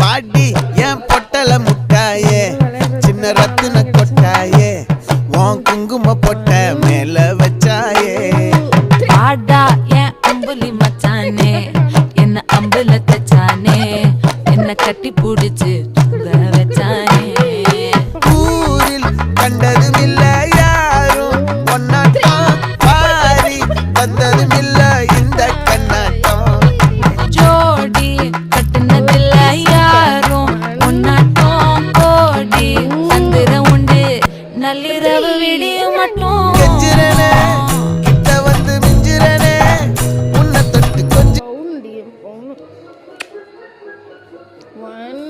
பாடி என் பொட்டல முட்டாயே சின்ன ரத்தின கொட்டாயே உன் குங்கும பொட்ட மேல வச்சாயே ஆடா கட்டி பிடிச்சு. ஒன்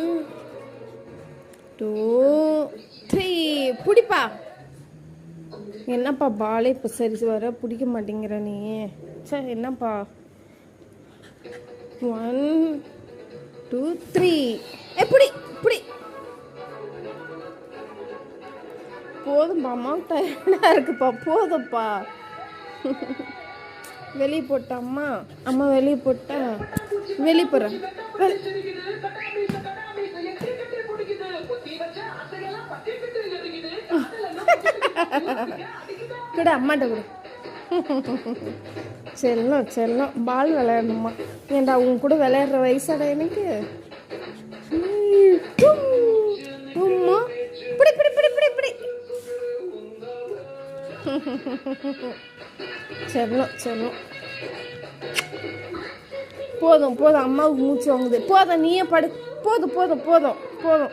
டூ த்ரீ பிடிப்பா. என்னப்பா பாலே இப்போ சரி வர பிடிக்க மாட்டேங்கிற நீ? சார் என்னப்பா? ஒன் டூ த்ரீ எப்படி இப்படி போதும்பா அம்மா டயர்டாக இருக்குப்பா போதும்ப்பா வெளியே போட்டா அம்மா அம்மா வெளியே போட்டா வெளியே போகிறேன் கூட அம்மாட்ட கொடு. செல்லம் செல்லம். பால் விளையாடணுமா? ஏன்டா உங்க கூட விளையாடுற வயசாடா எனக்கு? உம், அம்மா. பிடி பிடி பிடி பிடி பிடி. செல்லம் செல்லம். போதும் போதும். அம்மாவுக்கு மூச்சு வாங்குது. போதும் நீயே படு. போதும் போதும் போதும் போதும்.